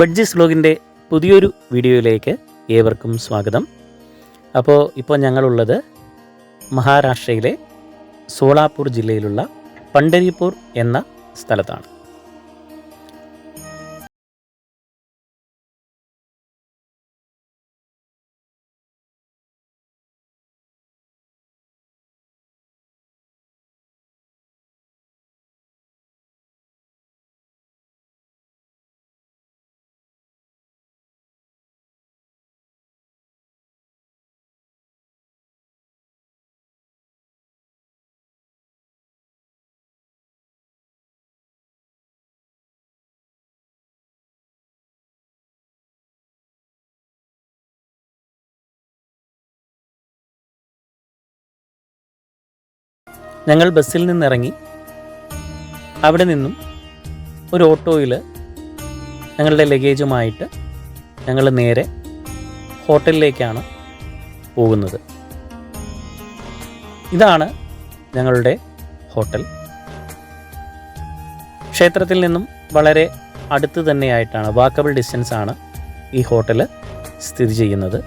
ബഡ്ജിസ് വ്ലോഗിന്റെ പുതിയൊരു വീഡിയോയിലേക്ക് ഏവർക്കും സ്വാഗതം. അപ്പോൾ ഇപ്പോൾ ഞങ്ങളുള്ളത് മഹാരാഷ്ട്രയിലെ സോളാപൂർ ജില്ലയിലുള്ള പണ്ടരിപ്പൂർ എന്ന സ്ഥലത്താണ്. ഞങ്ങൾ ബസ്സിൽ നിന്നിറങ്ങി അവിടെ നിന്നും ഒരു ഓട്ടോയിൽ ഞങ്ങളുടെ ലഗേജുമായിട്ട് ഞങ്ങൾ നേരെ ഹോട്ടലിലേക്കാണ് പോകുന്നത്. ഇതാണ് ഞങ്ങളുടെ ഹോട്ടൽ. ക്ഷേത്രത്തിൽ നിന്നും വളരെ അടുത്ത് തന്നെയായിട്ടാണ് വാക്കബിൾ ഡിസ്റ്റൻസ് ആണ് ഈ ഹോട്ടൽ സ്ഥിതി ചെയ്യുന്നത്.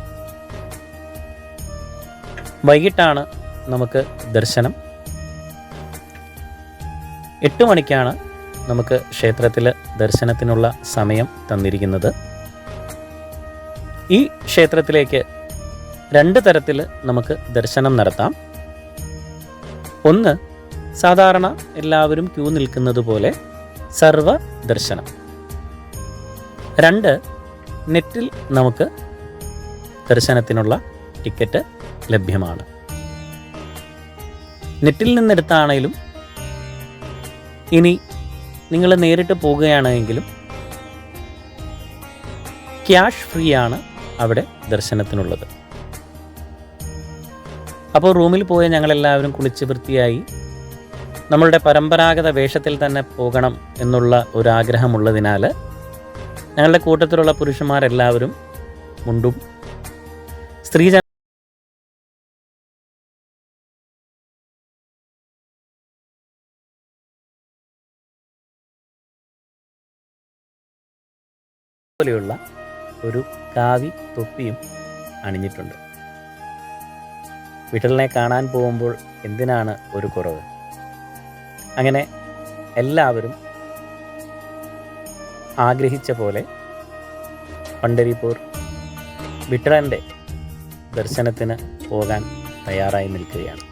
വൈകിട്ടാണ് നമുക്ക് ദർശനം. എട്ട് മണിക്കാണ് നമുക്ക് ക്ഷേത്രത്തിൽ ദർശനത്തിനുള്ള സമയം തന്നിരിക്കുന്നത്. ഈ ക്ഷേത്രത്തിലേക്ക് രണ്ട് തരത്തിൽ നമുക്ക് ദർശനം നടത്താം. ഒന്ന് സാധാരണ എല്ലാവരും ക്യൂ നിൽക്കുന്നത് പോലെ സർവ ദർശനം. രണ്ട് നെറ്റിൽ നമുക്ക് ദർശനത്തിനുള്ള ടിക്കറ്റ് ലഭ്യമാണ്. നെറ്റിൽ നിന്നെടുത്താണേലും ഇനി നിങ്ങൾ നേരിട്ട് പോകുകയാണെങ്കിലും ക്യാഷ് ഫ്രീ ആണ് അവിടെ ദർശനത്തിനുള്ളത്. അപ്പോൾ റൂമിൽ പോയ ഞങ്ങളെല്ലാവരും കുളിച്ച് വൃത്തിയായി നമ്മളുടെ പരമ്പരാഗത വേഷത്തിൽ തന്നെ പോകണം എന്നുള്ള ഒരാഗ്രഹമുള്ളതിനാൽ ഞങ്ങളുടെ കൂട്ടത്തിലുള്ള പുരുഷന്മാരെല്ലാവരും മുണ്ടും സ്ത്രീജന പോലെയുള്ള ഒരു കാവി തൊപ്പിയും അണിഞ്ഞിട്ടുണ്ട്. വിട്ടലിനെ കാണാൻ പോകുമ്പോൾ എന്തിനാണ് ഒരു കുറവ്? അങ്ങനെ എല്ലാവരും ആഗ്രഹിച്ച പോലെ പണ്ടരിപ്പൂർ വിട്ടലന്റെ ദർശനത്തിന് പോകാൻ തയ്യാറായി നിൽക്കുകയാണ്.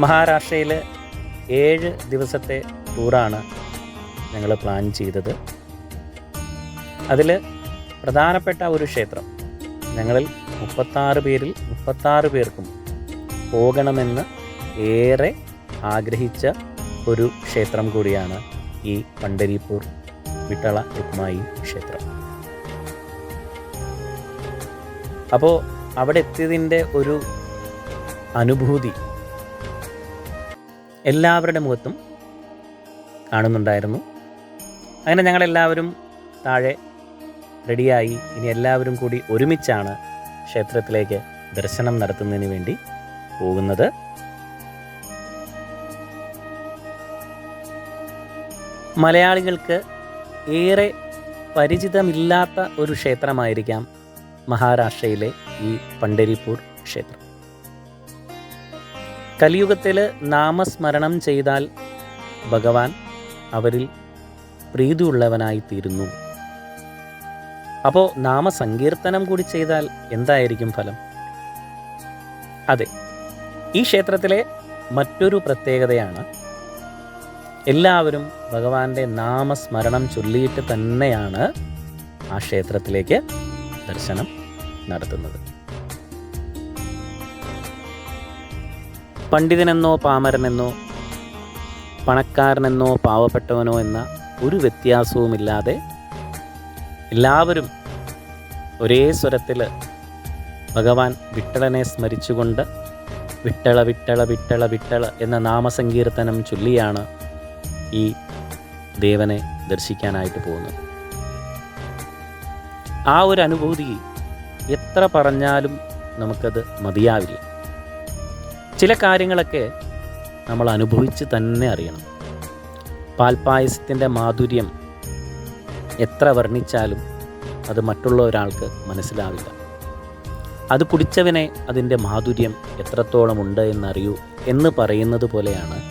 മഹാരാഷ്ട്രയിൽ ഏഴ് ദിവസത്തെ ടൂറാണ് ഞങ്ങൾ പ്ലാൻ ചെയ്തത്. അതിൽ പ്രധാനപ്പെട്ട ഒരു ക്ഷേത്രം. ഞങ്ങളിൽ മുപ്പത്താറ് പേരിൽ മുപ്പത്താറ് പേർക്കും പോകണമെന്ന് ഏറെ ആഗ്രഹിച്ച ഒരു ക്ഷേത്രം കൂടിയാണ് ഈ പണ്ടരിപ്പൂർ വിട്ടള രുക്മായി ക്ഷേത്രം. അപ്പോൾ അവിടെ എത്തിയതിന്റെ ഒരു അനുഭൂതി എല്ലാവരുടെ മുഖത്തും കാണുന്നുണ്ടായിരുന്നു. അങ്ങനെ ഞങ്ങളെല്ലാവരും താഴെ റെഡിയായി. ഇനി എല്ലാവരും കൂടി ഒരുമിച്ചാണ് ക്ഷേത്രത്തിലേക്ക് ദർശനം നടത്തുന്നതിന് വേണ്ടി പോകുന്നത്. മലയാളികൾക്ക് ഏറെ പരിചിതമില്ലാത്ത ഒരു ക്ഷേത്രമായിരിക്കാം മഹാരാഷ്ട്രയിലെ ഈ പണ്ടരിപ്പൂർ ക്ഷേത്രം. കലിയുഗത്തിൽ നാമസ്മരണം ചെയ്താൽ ഭഗവാൻ അവരിൽ പ്രീതിയുള്ളവനായി തീരുന്നു. അപ്പോൾ നാമസങ്കീർത്തനം കൂടി ചെയ്താൽ എന്തായിരിക്കും ഫലം? അതെ ഈ ക്ഷേത്രത്തിലെ മറ്റൊരു പ്രത്യേകതയാണ് എല്ലാവരും ഭഗവാന്റെ നാമസ്മരണം ചൊല്ലിയിട്ട് തന്നെയാണ് ആ ക്ഷേത്രത്തിലേക്ക് ദർശനം നടത്തുന്നത്. പണ്ഡിതനെന്നോ പാമരനെന്നോ പണക്കാരനെന്നോ പാവപ്പെട്ടവനോ എന്ന ഒരു വ്യത്യാസവുമില്ലാതെ എല്ലാവരും ഒരേ സ്വരത്തിൽ ഭഗവാൻ വിട്ടളനെ സ്മരിച്ചുകൊണ്ട് വിട്ടള വിട്ടള വിട്ടള വിട്ടള എന്ന നാമസങ്കീർത്തനം ചൊല്ലിയാണ് ഈ ദേവനെ ദർശിക്കാനായിട്ട് പോകുന്നത്. ആ ഒരു അനുഭൂതി എത്ര പറഞ്ഞാലും നമുക്കത് മതിയാവില്ല. ചില കാര്യങ്ങളൊക്കെ നമ്മൾ അനുഭവിച്ച് തന്നെ അറിയണം. പാൽപ്പായസത്തിന്റെ മാധുര്യം എത്ര വർണിച്ചാലും അത് മറ്റുള്ള ഒരാൾക്ക് മനസ്സിലാവില്ല. അത് കുടിച്ചവനെ അതിന്റെ മാധുര്യം എത്രത്തോളം ഉണ്ട് എന്നറിയൂ എന്ന് പറയുന്നത് പോലെയാണ്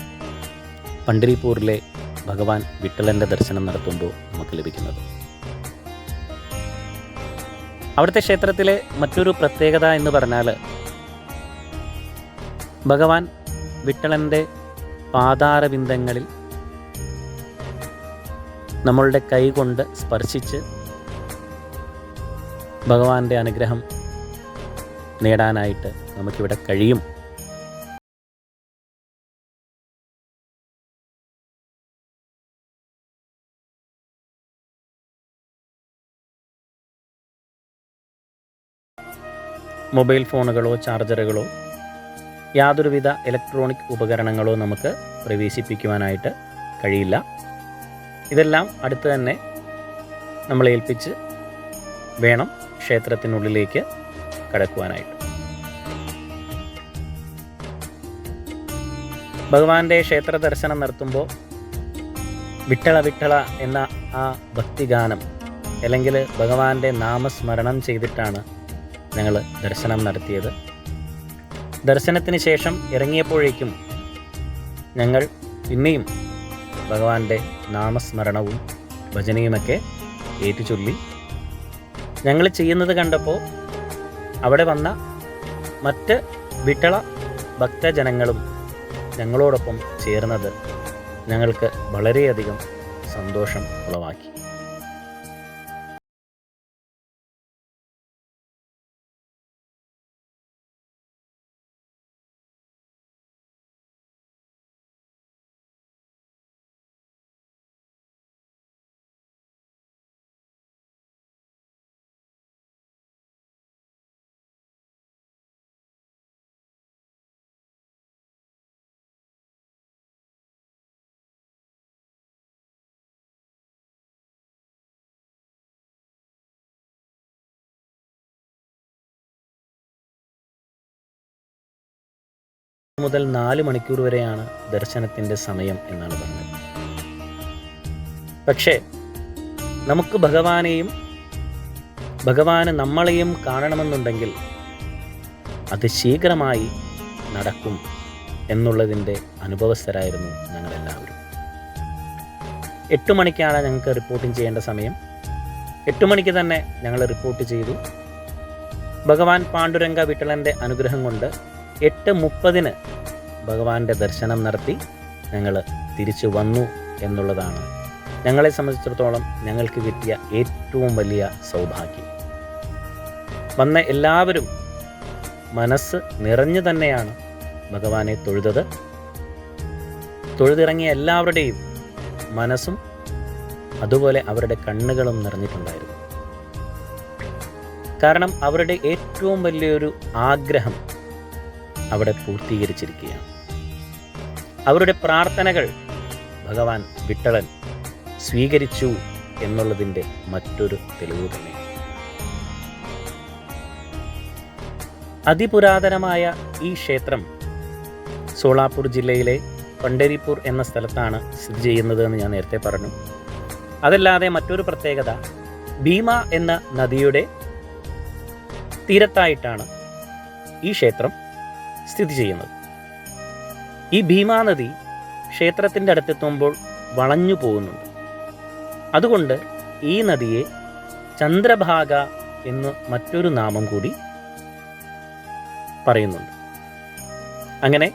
പണ്ഡരിപ്പൂരിലെ ഭഗവാൻ വിട്ടലന്റെ ദർശനം നടത്തുമ്പോൾ നമുക്ക് ലഭിക്കുന്നത്. അവിടുത്തെ ക്ഷേത്രത്തിലെ മറ്റൊരു പ്രത്യേകത എന്ന് പറഞ്ഞാൽ ഭഗവാൻ വിട്ടളന്റെ പാതാരബിന്ദങ്ങളിൽ നമ്മളുടെ കൈകൊണ്ട് സ്പർശിച്ച് ഭഗവാന്റെ അനുഗ്രഹം നേടാനായിട്ട് നമുക്കിവിടെ കഴിയും. മൊബൈൽ ഫോണുകളോ ചാർജറുകളോ യാതൊരുവിധ ഇലക്ട്രോണിക് ഉപകരണങ്ങളോ നമുക്ക് പ്രവേശിപ്പിക്കുവാനായിട്ട് കഴിയില്ല. ഇതെല്ലാം അടുത്ത് തന്നെ നമ്മൾ ഏൽപ്പിച്ച് വേണം ക്ഷേത്രത്തിനുള്ളിലേക്ക് കടക്കുവാനായിട്ട്. ഭഗവാന്റെ ക്ഷേത്ര ദർശനം നടത്തുമ്പോൾ വിട്ടള വിട്ടള എന്ന ആ ഭക്തിഗാനം അല്ലെങ്കിൽ ഭഗവാന്റെ നാമസ്മരണം ചെയ്തിട്ടാണ് ഞങ്ങൾ ദർശനം നടത്തിയത്. ദർശനത്തിന് ശേഷം ഇറങ്ങിയപ്പോഴേക്കും ഞങ്ങൾ പിന്നെയും ഭഗവാന്റെ നാമസ്മരണവും ഭജനയുമൊക്കെ ഏറ്റുചൊല്ലി ഞങ്ങൾ ചെയ്യുന്നത് കണ്ടപ്പോൾ അവിടെ വന്ന മറ്റ് വിട്ടള ഭക്തജനങ്ങളും ഞങ്ങളോടൊപ്പം ചേർന്നത് ഞങ്ങൾക്ക് വളരെയധികം സന്തോഷം ഉളവാക്കി. മുതൽ നാല് മണിക്കൂർ വരെയാണ് ദർശനത്തിന്റെ സമയം എന്നാണ് പറഞ്ഞത്. പക്ഷേ നമുക്ക് ഭഗവാനെയും ഭഗവാന് നമ്മളെയും കാണണമെന്നുണ്ടെങ്കിൽ അത് ശീഘ്രമായി നടക്കും എന്നുള്ളതിന്റെ അനുഭവസ്ഥരായിരുന്നു ഞങ്ങളെല്ലാവരും. എട്ട് മണിക്കാണ് ഞങ്ങൾക്ക് റിപ്പോർട്ടിംഗ് ചെയ്യേണ്ട സമയം. എട്ട് മണിക്ക് തന്നെ ഞങ്ങൾ റിപ്പോർട്ട് ചെയ്തു. ഭഗവാൻ പാണ്ഡുരംഗ വിട്ടലന്റെ അനുഗ്രഹം കൊണ്ട് എട്ട് മുപ്പതിന് ഭഗവാന്റെ ദർശനം നടത്തി ഞങ്ങൾ തിരിച്ചു വന്നു എന്നുള്ളതാണ്. ഞങ്ങളെ സംബന്ധിച്ചിടത്തോളം ഞങ്ങൾക്ക് കിട്ടിയ ഏറ്റവും വലിയ സൗഭാഗ്യം. വന്ന എല്ലാവരും മനസ്സ് നിറഞ്ഞു തന്നെയാണ് ഭഗവാനെ തൊഴുതത്. തൊഴുതിറങ്ങിയ എല്ലാവരുടെയും മനസ്സും അതുപോലെ അവരുടെ കണ്ണുകളും നിറഞ്ഞിട്ടുണ്ടായിരുന്നു. കാരണം അവരുടെ ഏറ്റവും വലിയൊരു ആഗ്രഹം അവിടെ പൂർത്തീകരിച്ചിരിക്കുകയാണ്. അവരുടെ പ്രാർത്ഥനകൾ ഭഗവാൻ വിട്ടളൻ സ്വീകരിച്ചു എന്നുള്ളതിന്റെ മറ്റൊരു തെളിവ് തന്നെ. അതിപുരാതനമായ ഈ ക്ഷേത്രം സോളാപൂർ ജില്ലയിലെ പണ്ടരിപ്പൂർ എന്ന സ്ഥലത്താണ് സ്ഥിതി ചെയ്യുന്നത് എന്ന് ഞാൻ നേരത്തെ പറഞ്ഞു. അതല്ലാതെ മറ്റൊരു പ്രത്യേകത ഭീമ എന്ന നദിയുടെ തീരത്തായിട്ടാണ് ഈ ക്ഷേത്രം സ്ഥിതി ചെയ്യുന്നത്. ഈ ഭീമാനദി ക്ഷേത്രത്തിന്റെ അടുത്തെത്തുമ്പോൾ വളഞ്ഞു പോകുന്നുണ്ട്. അതുകൊണ്ട് ഈ നദിയെ ചന്ദ്രഭാഗ എന്ന് മറ്റൊരു നാമം കൂടി പറയുന്നുണ്ട്. അങ്ങനെ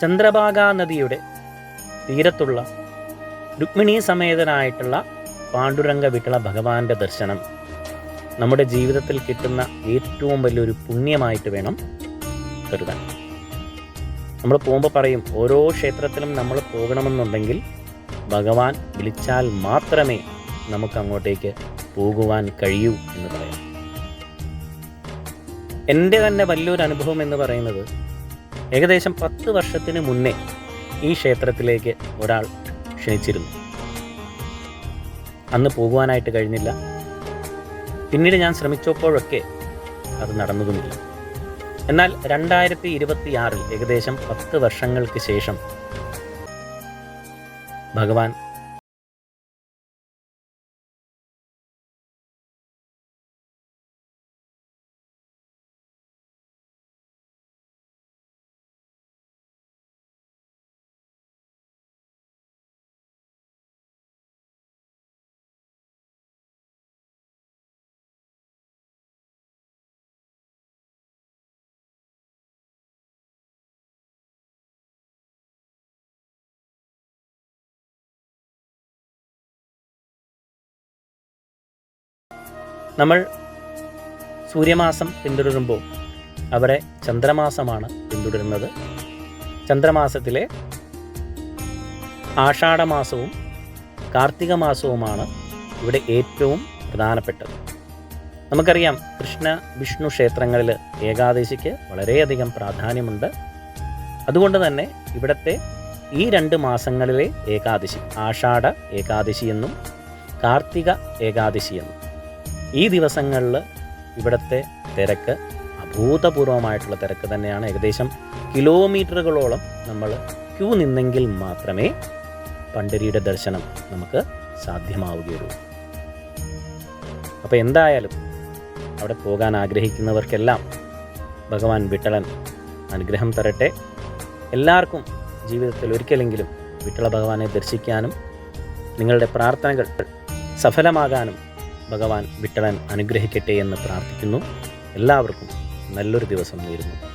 ചന്ദ്രഭാഗ നദിയുടെ തീരത്തുള്ള രുക്മിണി സമേതനായിട്ടുള്ള പാണ്ഡുരംഗ വിട്ടള ഭഗവാന്റെ ദർശനം നമ്മുടെ ജീവിതത്തിൽ കിട്ടുന്ന ഏറ്റവും വലിയൊരു പുണ്യമായിട്ട് വേണം കരുതാൻ നമ്മൾ പോകുമ്പോൾ പറയും ഓരോ ക്ഷേത്രത്തിലും നമ്മൾ പോകണമെന്നുണ്ടെങ്കിൽ ഭഗവാൻ വിളിച്ചാൽ മാത്രമേ നമുക്ക് അങ്ങോട്ടേക്ക് പോകുവാൻ കഴിയൂ എന്ന് പറയാം. എന്റെ തന്നെ വലിയൊരു അനുഭവം എന്ന് പറയുന്നത് ഏകദേശം പത്ത് വർഷത്തിന് മുന്നേ ഈ ക്ഷേത്രത്തിലേക്ക് ഒരാൾ ക്ഷണിച്ചിരുന്നു. അന്ന് പോകുവാനായിട്ട് കഴിഞ്ഞില്ല. പിന്നീട് ഞാൻ ശ്രമിച്ചപ്പോഴൊക്കെ അത് നടന്നതുമില്ല. എന്നാൽ രണ്ടായിരത്തി ഇരുപത്തിയാറിൽ ഏകദേശം പത്ത് വർഷങ്ങൾക്ക് ശേഷം ഭഗവാൻ നമ്മൾ സൂര്യമാസം പിന്തുടരുമ്പോൾ അവിടെ ചന്ദ്രമാസമാണ് പിന്തുടരുന്നത്. ചന്ദ്രമാസത്തിലെ ആഷാഢമാസവും കാർത്തിക മാസവുമാണ് ഇവിടെ ഏറ്റവും പ്രധാനപ്പെട്ടത്. നമുക്കറിയാം കൃഷ്ണ വിഷ്ണു ക്ഷേത്രങ്ങളിൽ ഏകാദശിക്ക് വളരെയധികം പ്രാധാന്യമുണ്ട്. അതുകൊണ്ട് തന്നെ ഇവിടുത്തെ ഈ രണ്ട് മാസങ്ങളിലെ ഏകാദശി ആഷാഢ ഏകാദശി എന്നും കാർത്തിക ഏകാദശി എന്നും ഈ ദിവസങ്ങളിൽ ഇവിടുത്തെ തിരക്ക് അഭൂതപൂർവമായിട്ടുള്ള തിരക്ക് തന്നെയാണ്. ഏകദേശം കിലോമീറ്ററുകളോളം നമ്മൾ ക്യൂ നിന്നെങ്കിൽ മാത്രമേ പണ്ടരിയുടെ ദർശനം നമുക്ക് സാധ്യമാവുകയുള്ളൂ. അപ്പോൾ എന്തായാലും അവിടെ പോകാൻ ആഗ്രഹിക്കുന്നവർക്കെല്ലാം ഭഗവാൻ വിട്ടളൻ അനുഗ്രഹം തരട്ടെ. എല്ലാവർക്കും ജീവിതത്തിൽ ഒരിക്കലെങ്കിലും വിട്ടള ഭഗവാനെ ദർശിക്കാനും നിങ്ങളുടെ പ്രാർത്ഥനകൾ സഫലമാകാനും ഭഗവാൻ വിട്ടളൻ അനുഗ്രഹിക്കട്ടെ എന്ന് പ്രാർത്ഥിക്കുന്നു. എല്ലാവർക്കും നല്ലൊരു ദിവസം നേരുന്നു.